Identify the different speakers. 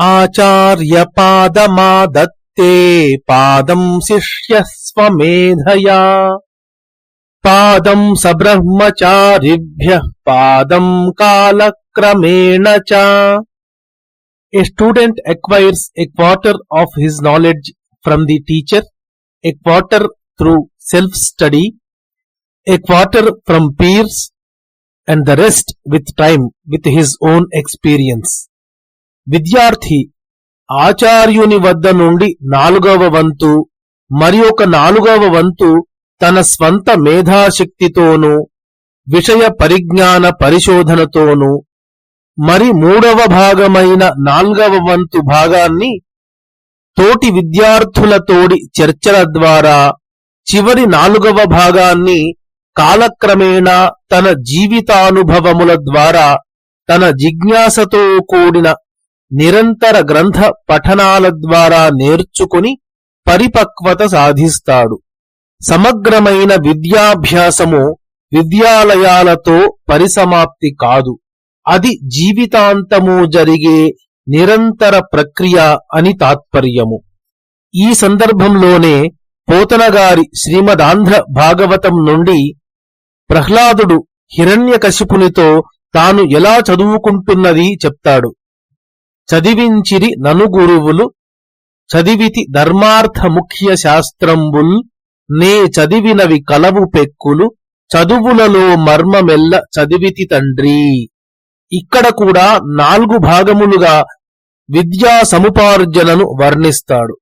Speaker 1: आचार्यपादमादत्ते पादम् शिष्यस्व मेधया पादम् सब्रह्मचारिभ्यः पादम् cha. च A student acquires a quarter of his knowledge from the teacher, a quarter through self-study, a quarter from peers, and the rest with time, with his own experience. విద్యార్థి ఆచార్యుని వద్ద నుండి నాలుగవ వంతు మరి ఒక నాలుగవ వంతు తన స్వంత మేధాశక్తితోనూ విషయ పరిజ్ఞాన పరిశోధనతోనూ మరి మూడవ భాగమైన నాల్గవ వంతు భాగాన్ని తోటి విద్యార్థులతోడి చర్చల ద్వారా చివరి నాలుగవ భాగాన్ని కాలక్రమేణా తన జీవితానుభవముల ద్వారా తన జిజ్ఞాసతో కూడిన నిరంతర గ్రంథ పఠనాల ద్వారా నేర్చుకుని పరిపక్వత సాధిస్తాడు. సమగ్రమైన విద్యాభ్యాసము విద్యాలయాలతో పరిసమాప్తి కాదు. అది జీవితాంతము జరిగే నిరంతర ప్రక్రియ అని తాత్పర్యము. ఈ సందర్భంలోనే పోతనగారి శ్రీమదాంధ్ర భాగవతం నుండి ప్రహ్లాదుడు హిరణ్యకశిపునితో తాను ఎలా చదువుకుంటున్నది చెప్తాడు. చదివించిరి నను గురువులు చదివితి ధర్మార్థ ముఖ్య శాస్త్రంబుల్ నే చదివినవి కలవు పెక్కులు చదువులలో మర్మమెల్ల చదివితి తండ్రి. ఇక్కడ కూడా నాలుగు భాగములుగా విద్యా సముపార్జనను వర్ణిస్తాడు.